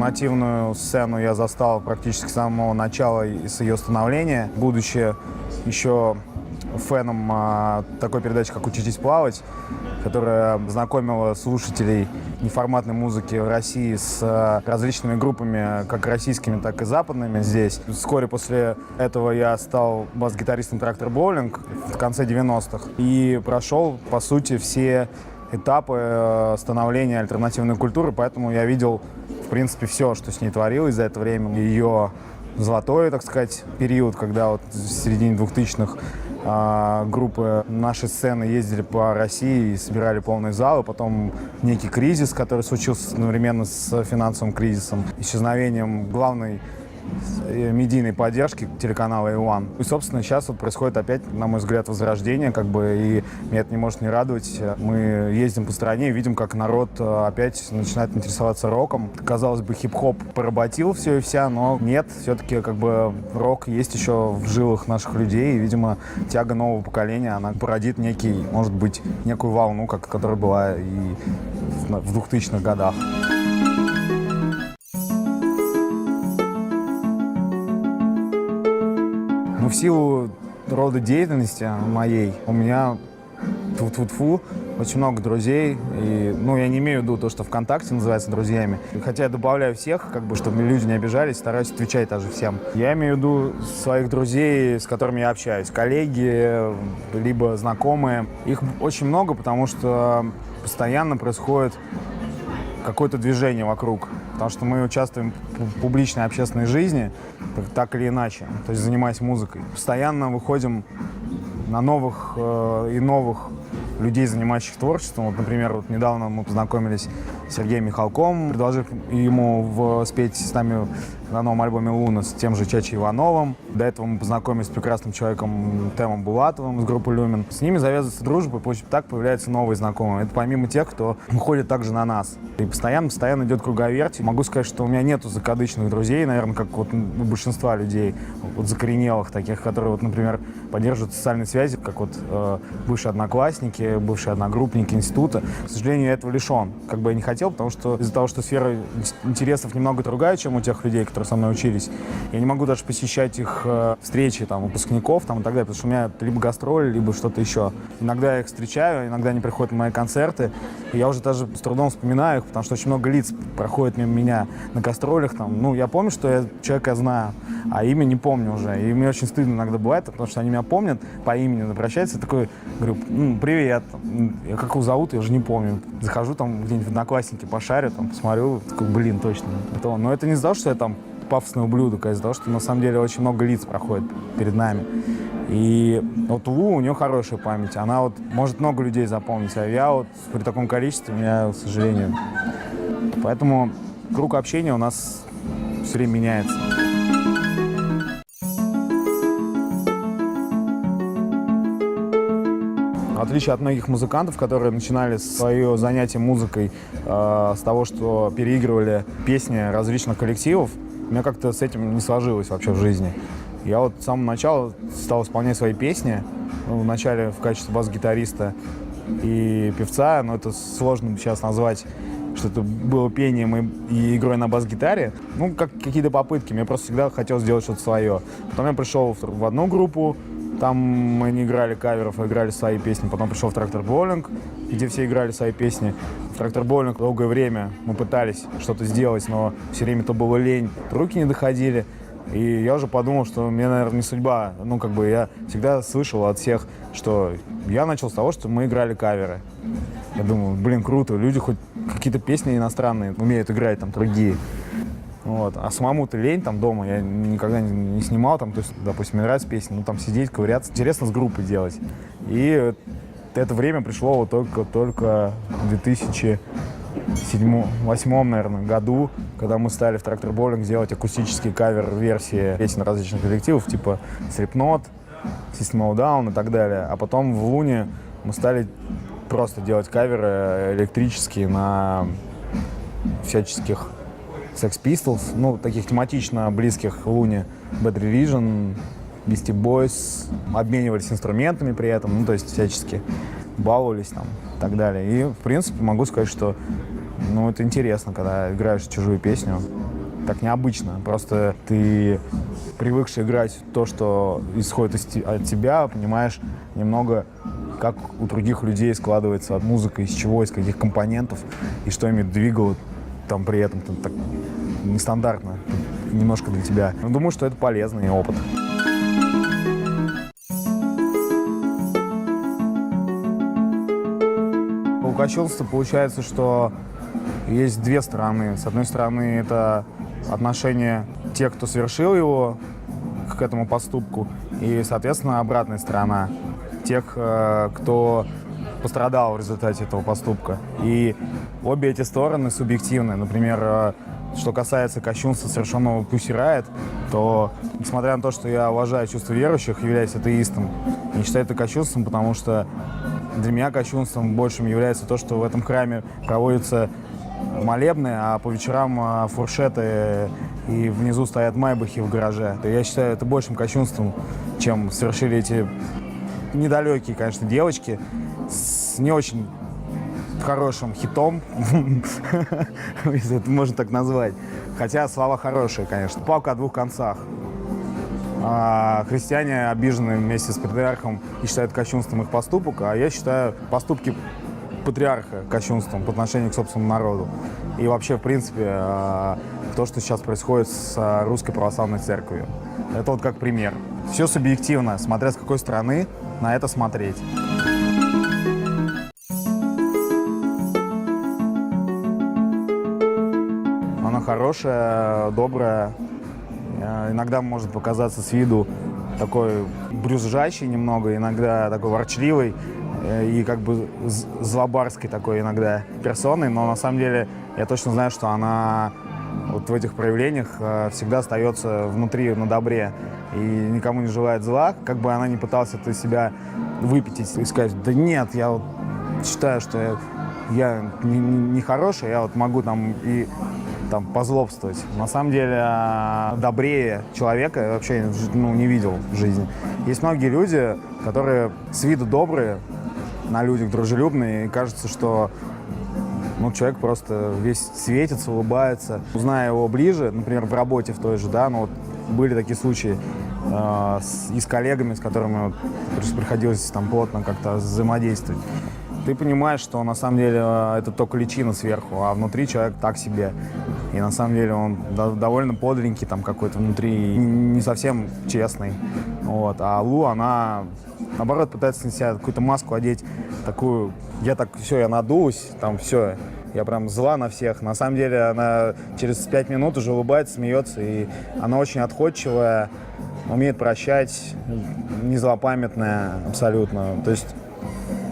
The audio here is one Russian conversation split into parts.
альтернативную сцену я застал практически с самого начала и с ее становления, будучи еще феном а, такой передачи, как «Учитесь плавать», которая знакомила слушателей неформатной музыки в России с а, различными группами, как российскими, так и западными здесь. Вскоре после этого я стал бас-гитаристом «Трактор Боулинг» в конце 90-х и прошел, по сути, все этапы э, становления альтернативной культуры, поэтому я видел, принципе, все, что с ней творилось за это время. Ее золотой, так сказать, период, когда вот в середине 2000-х а, группы нашей сцены ездили по России и собирали полные залы. Потом некий кризис, который случился одновременно с финансовым кризисом, исчезновением главной медийной поддержки телеканала Иван. И, собственно, сейчас вот происходит опять, на мой взгляд, возрождение, как бы, и меня это не может не радовать. Мы ездим по стране и видим, как народ э, опять начинает интересоваться роком. Казалось бы, хип-хоп поработил все и вся, но нет, все-таки, как бы, рок есть еще в жилах наших людей, и, видимо, тяга нового поколения, она породит некий, может быть, некую волну, как, которая была и в 2000-х годах. В силу рода деятельности моей у меня тфу-тфу-тфу, очень много друзей. И, ну, я не имею в виду то, что ВКонтакте называется друзьями. Хотя я добавляю всех, как бы, чтобы люди не обижались, стараюсь отвечать даже всем. Я имею в виду своих друзей, с которыми я общаюсь. Коллеги, либо знакомые. Их очень много, потому что постоянно происходит какое-то движение вокруг. Потому что мы участвуем в публичной общественной жизни, так или иначе, то есть занимаясь музыкой. Постоянно выходим на новых э, и новых людей, занимающих творчеством. Вот, например, вот недавно мы познакомились Сергеем Михалком, предложив ему в, спеть с нами на новом альбоме «Луна» с тем же Чачей Ивановым. До этого мы познакомились с прекрасным человеком Темом Булатовым из группы «Люмен». С ними завязывается дружба, и так появляются новые знакомые. Это помимо тех, кто выходит также на нас. И постоянно, постоянно идет круговерть. Могу сказать, что у меня нету закадычных друзей, наверное, как вот у большинства людей, вот закоренелых таких, которые, вот, например, поддерживают социальные связи, как вот э, бывшие одноклассники, бывшие одногруппники института. К сожалению, я этого лишен. Как бы я не хотел, потому что из-за того, что сфера интересов немного другая, чем у тех людей, которые со мной учились, я не могу даже посещать их э, встречи, там, выпускников там, и так далее, потому что у меня либо гастроли, либо что-то еще. Иногда я их встречаю, иногда они приходят на мои концерты, и я уже даже с трудом вспоминаю их, потому что очень много лиц проходит мимо меня на гастролях. Там. Ну, я помню, что я человека знаю, а имя не помню уже. И мне очень стыдно иногда бывает, потому что они меня помнят, по имени обращаются, такой, говорю, ну, привет, я как его зовут, я уже не помню. Захожу там где-нибудь в Одноклассники, пошарю, там, посмотрю, такой, блин, точно, это он. Но это не того, что я там пафосный ублюдок, а из-за того, что на самом деле очень много лиц проходит перед нами. И вот Лу, у нее хорошая память, она вот может много людей запомнить, а я вот при таком количестве, у меня, к сожалению. Поэтому круг общения у нас все время меняется. Отличие от многих музыкантов, которые начинали свое занятие музыкой э, с того, что переигрывали песни различных коллективов, у меня как-то с этим не сложилось вообще в жизни. Я вот с самого начала стал исполнять свои песни. Ну, вначале в качестве бас-гитариста и певца, но это сложно сейчас назвать что это было пением и, и игрой на бас-гитаре. Ну, как какие-то попытки. Мне просто всегда хотелось сделать что-то свое. Потом я пришел в, в одну группу, там мы не играли каверов, а играли свои песни. Потом пришел в Трактор Боулинг, где все играли свои песни. В Трактор Боулинг долгое время мы пытались что-то сделать, но все время то было лень, руки не доходили. И я уже подумал, что мне, наверное, не судьба. Ну, как бы я всегда слышал от всех, что я начал с того, что мы играли каверы. Я думаю, блин, круто, люди хоть какие-то песни иностранные умеют играть, там, другие. Вот. А самому-то лень там дома, я никогда не, не снимал, там, то есть, допустим, мне нравится песня, ну там сидеть, ковыряться, интересно с группой делать. И это время пришло вот только, только в 2007-2008, наверное, году, когда мы стали в Трактор Боулинг делать акустические кавер-версии песен различных коллективов, типа Slipknot, System of Down и так далее. А потом в Луне мы стали просто делать каверы электрические на всяческих Sex Pistols, ну, таких тематично близких Луне, Bad Religion, Beastie Boys, обменивались инструментами при этом, ну, то есть всячески баловались там и так далее. И, в принципе, могу сказать, что Ну, это интересно, когда играешь чужую песню. Так необычно. Просто ты привыкший играть то, что исходит из от тебя, понимаешь немного, как у других людей складывается музыка, из чего, из каких компонентов, и что ими двигало там при этом там, так нестандартно, немножко для тебя. Но думаю, что это полезный опыт. У кощунства получается, что есть две стороны. С одной стороны, это отношение тех, кто совершил его к этому поступку, и, соответственно, обратная сторона тех, э, кто пострадал в результате этого поступка. И обе эти стороны субъективны. Например, э, что касается кощунства, совершенного Pussy Riot, то, несмотря на то, что я уважаю чувства верующих, являюсь атеистом, не считаю это кощунством, потому что для меня кощунством большим является то, что в этом храме проводятся молебны, а по вечерам а, фуршеты и внизу стоят майбахи в гараже. Я считаю это большим кощунством, чем совершили эти недалекие, конечно, девочки с не очень хорошим хитом, если это можно так назвать. Хотя слова хорошие, конечно. Палка о двух концах. А христиане обижены вместе с патриархом и считают кощунством их поступок, а я считаю поступки патриарха кощунством по отношению к собственному народу. И вообще, в принципе, а, то, что сейчас происходит с а, русской православной церковью. Это вот как пример. Все субъективно, смотря с какой стороны на это смотреть. Она хорошая, добрая. Э, Иногда может показаться с виду такой брюзжащий немного, иногда такой ворчливый э, и как бы з- злобарской такой иногда персоной, но на самом деле я точно знаю, что она вот в этих проявлениях э, всегда остается внутри на добре и никому не желает зла, как бы она не пыталась это себя выпятить и сказать, да нет, я вот считаю, что я, я не, не- хороший, я вот могу там и там позлобствовать. На самом деле а, добрее человека вообще ну, не видел в жизни. Есть многие люди, которые с виду добрые, на людях дружелюбные, и кажется, что ну, человек просто весь светится, улыбается. Зная его ближе, например, в работе в той же, да, ну вот были такие случаи э, с- и с коллегами, с которыми приходилось там плотно как-то взаимодействовать. Ты понимаешь, что на самом деле э, это только личина сверху, а внутри человек так себе. И на самом деле он до- довольно подленький там какой-то внутри, не совсем честный. Вот. А Лу, она наоборот пытается на себя какую-то маску одеть, такую, я так, все, я надулась, там все, я прям зла на всех. На самом деле она через пять минут уже улыбается, смеется, и она очень отходчивая, умеет прощать, не злопамятная абсолютно. То есть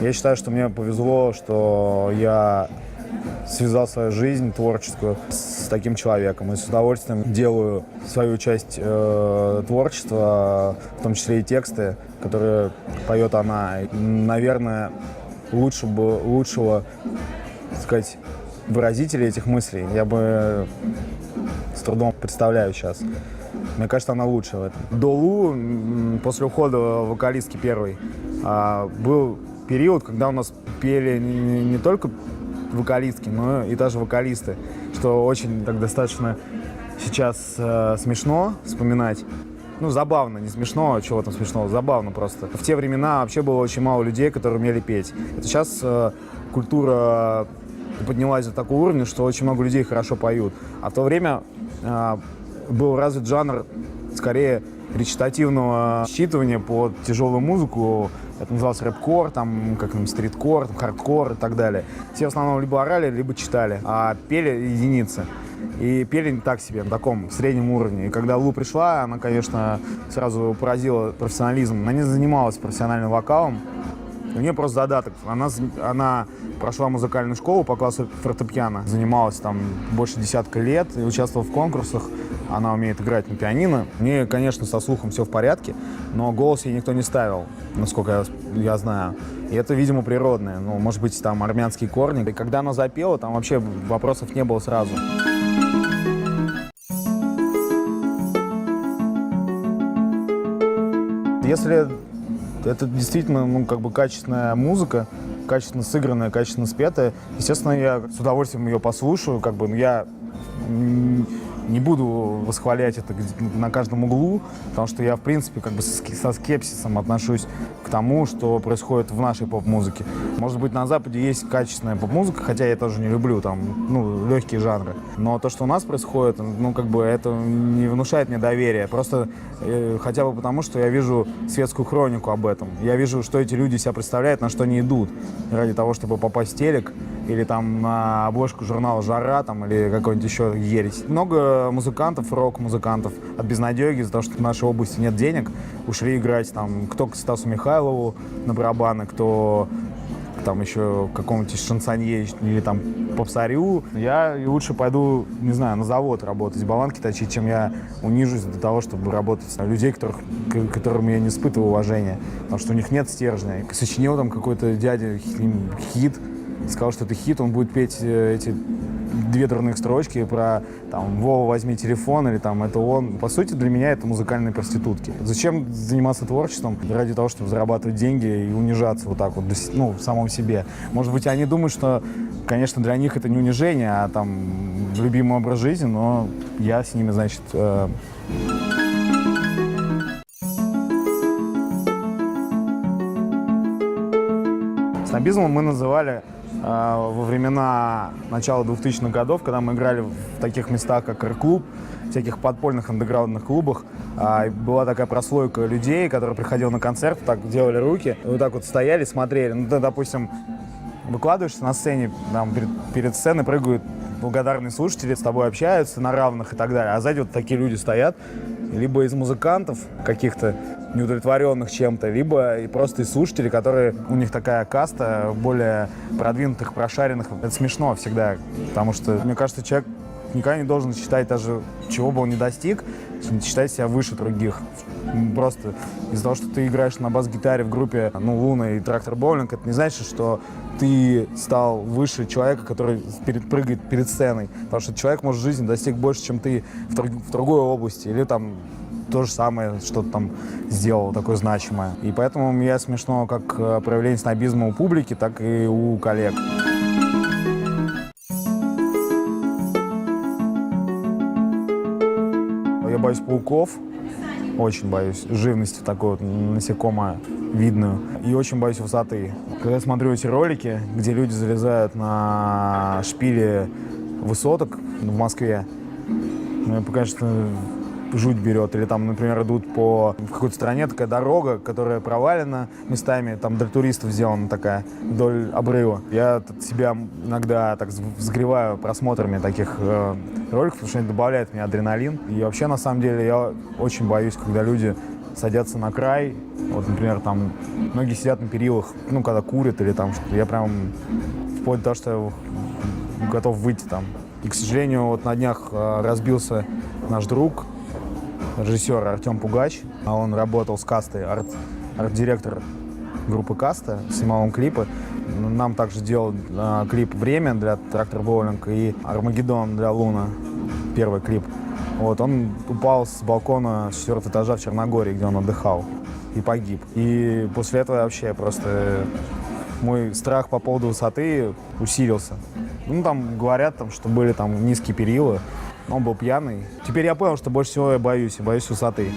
я считаю, что мне повезло, что я связал свою жизнь творческую с таким человеком и с удовольствием делаю свою часть э, творчества, в том числе и тексты, которые поет она. Наверное, лучше бы, лучшего, так сказать, выразителя этих мыслей я бы с трудом представляю сейчас. Мне кажется, она лучше в этом. До Лу, после ухода вокалистки первой, а, был период, когда у нас пели не только вокалистки, но и даже вокалисты, что очень так достаточно сейчас э, смешно вспоминать. Ну, забавно, не смешно, а чего там смешного, забавно просто. В те времена вообще было очень мало людей, которые умели петь. Это сейчас э, культура поднялась до такого уровня, что очень много людей хорошо поют. А в то время э, был развит жанр скорее речитативного считывания под тяжелую музыку. Это называлось рэп-кор, там, как там, стрит-кор, там, хардкор и так далее. Все в основном либо орали, либо читали, а пели единицы. И пели не так себе, на таком среднем уровне. И когда Лу пришла, она, конечно, сразу поразила профессионализм. Она не занималась профессиональным вокалом, у нее просто задаток. Она, она прошла музыкальную школу по классу фортепиано. Занималась там больше десятка лет участвовала в конкурсах. Она умеет играть на пианино. У нее, конечно, со слухом все в порядке, но голос ей никто не ставил, насколько я, я знаю. И это, видимо, природное. Ну, может быть, там армянские корни. И когда она запела, там вообще вопросов не было сразу. Если это действительно, ну, как бы качественная музыка, качественно сыгранная, качественно спетая, естественно, я с удовольствием ее послушаю, как бы, но я не буду восхвалять это на каждом углу, потому что я, в принципе, как бы со скепсисом отношусь к тому, что происходит в нашей поп-музыке. Может быть, на Западе есть качественная поп-музыка, хотя я тоже не люблю там, ну, легкие жанры. Но то, что у нас происходит, ну, как бы это не внушает мне доверия. Просто э, хотя бы потому, что я вижу светскую хронику об этом. Я вижу, что эти люди себя представляют, на что они идут ради того, чтобы попасть в телек или там на обложку журнала «Жара» там, или какой-нибудь еще ересь. Много музыкантов, рок-музыкантов от безнадеги из-за того, что в нашей области нет денег, ушли играть там кто к Стасу Михайлову на барабаны, кто там еще какому-нибудь шансонье или там попсарю, я лучше пойду, не знаю, на завод работать, баланки точить, чем я унижусь для того, чтобы работать с людей, которых, к которым я не испытываю уважения, потому что у них нет стержня. Сочинил там какой-то дядя хит, сказал, что это хит, он будет петь э, эти две дурных строчки про там Вова, возьми телефон или там это он. По сути, для меня это музыкальные проститутки. Зачем заниматься творчеством ради того, чтобы зарабатывать деньги и унижаться вот так вот, ну, в самом себе? Может быть, они думают, что, конечно, для них это не унижение, а там любимый образ жизни, но я с ними, значит, э Снобизмом мы называли во времена начала 2000-х годов, когда мы играли в таких местах, как Р-клуб, всяких подпольных андеграундных клубах, а, была такая прослойка людей, которые приходили на концерт, так делали руки, вот так вот стояли, смотрели. Ну, ты, допустим, выкладываешься на сцене, там, перед, перед сценой прыгают благодарные слушатели, с тобой общаются на равных и так далее. А сзади вот такие люди стоят, либо из музыкантов каких-то неудовлетворенных чем-то, либо и просто из слушателей, которые, у них такая каста более продвинутых, прошаренных. Это смешно всегда, потому что, мне кажется, человек никогда не должен считать даже, чего бы он не достиг, считать себя выше других. Просто из-за того, что ты играешь на бас-гитаре в группе, ну, Луна и Трактор Боулинг, это не значит, что ты стал выше человека, который перед, прыгает перед сценой. Потому что человек может в жизни достиг больше, чем ты в, в другой области. Или там то же самое что-то там сделал такое значимое. И поэтому мне смешно как э, проявление снобизма у публики, так и у коллег. Я боюсь пауков, очень боюсь живности такой вот насекомое видную. И очень боюсь высоты. Когда я смотрю эти ролики, где люди залезают на шпили высоток в Москве, мне, конечно, жуть берет. Или там, например, идут по какой-то стране такая дорога, которая провалена местами, там для туристов сделана такая вдоль обрыва. Я себя иногда так взгреваю просмотрами таких э, роликов, потому что они добавляют мне адреналин. И вообще, на самом деле, я очень боюсь, когда люди садятся на край. Вот, например, там многие сидят на перилах, ну, когда курят или там что-то. Я прям вплоть до того, что я готов выйти там. И, к сожалению, вот на днях э, разбился наш друг, режиссер Артем Пугач. А он работал с кастой, арт, арт-директор группы Каста, снимал он клипы. Нам также делал э, клип «Время» для «Трактор Боулинг» и «Армагеддон» для Луна, первый клип. Вот, он упал с балкона с четвертого этажа в Черногории, где он отдыхал, и погиб. И после этого вообще просто мой страх по поводу высоты усилился. Ну, там говорят, там, что были там низкие перилы, он был пьяный. Теперь я понял, что больше всего я боюсь, я боюсь высоты.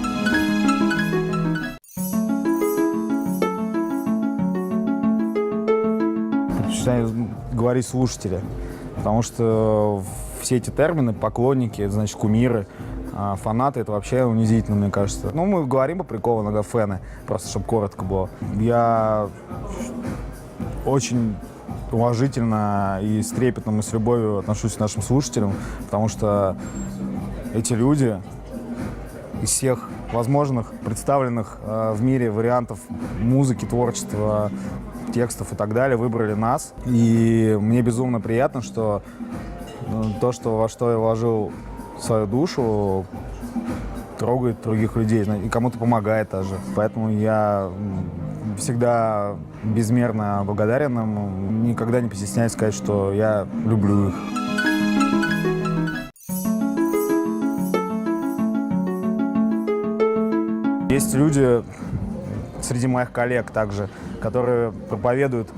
Предпочитаю говорить слушатели, потому что все эти термины, поклонники, это значит кумиры, а фанаты, это вообще унизительно, мне кажется. Ну, мы говорим по приколу иногда фэны, просто чтобы коротко было. Я очень уважительно и с трепетом и с любовью отношусь к нашим слушателям, потому что эти люди из всех возможных представленных э, в мире вариантов музыки, творчества, текстов и так далее выбрали нас. И мне безумно приятно, что э, то, что, во что я вложил свою душу, трогает других людей и кому-то помогает даже. Поэтому я всегда безмерно благодарен им, никогда не постесняюсь сказать, что я люблю их. Есть люди среди моих коллег также, которые проповедуют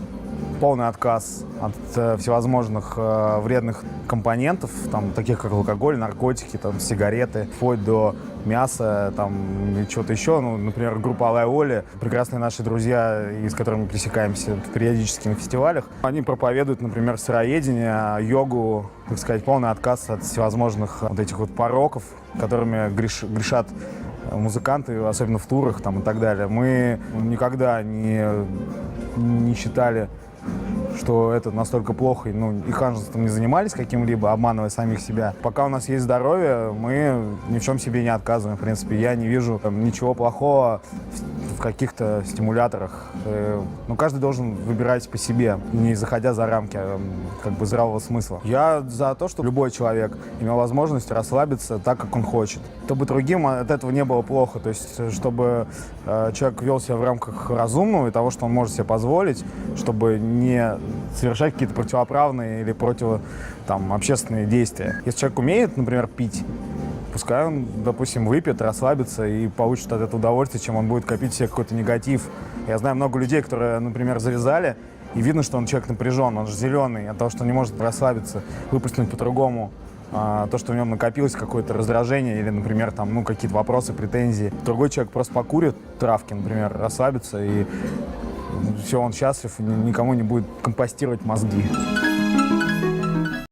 полный отказ от э, всевозможных э, вредных компонентов, там, таких как алкоголь, наркотики, там, сигареты, вплоть до мяса, там, чего-то еще. Ну, например, группа Алая Оли, прекрасные наши друзья, с которыми мы пересекаемся периодически на фестивалях. Они проповедуют, например, сыроедение, йогу, так сказать, полный отказ от всевозможных вот этих вот пороков, которыми греш- грешат музыканты, особенно в турах там, и так далее. Мы никогда не, не считали, что это настолько плохо, ну, и ханжеством не занимались каким-либо, обманывая самих себя. Пока у нас есть здоровье, мы ни в чем себе не отказываем. В принципе, я не вижу там, ничего плохого в каких-то стимуляторах. Э, ну, каждый должен выбирать по себе, не заходя за рамки э, как бы здравого смысла. Я за то, что любой человек имел возможность расслабиться так, как он хочет. Чтобы другим от этого не было плохо. То есть, э, чтобы э, человек вел себя в рамках разумного и того, что он может себе позволить, чтобы не совершать какие-то противоправные или против общественные действия. Если человек умеет, например, пить, пускай он, допустим, выпьет, расслабится и получит от этого удовольствие, чем он будет копить себе какой-то негатив. Я знаю много людей, которые, например, завязали, и видно, что он человек напряжен, он же зеленый, от того, что не может расслабиться, выплеснуть по-другому. А, то, что в нем накопилось какое-то раздражение или, например, там, ну, какие-то вопросы, претензии. Другой человек просто покурит травки, например, расслабится, и все, он счастлив, никому не будет компостировать мозги.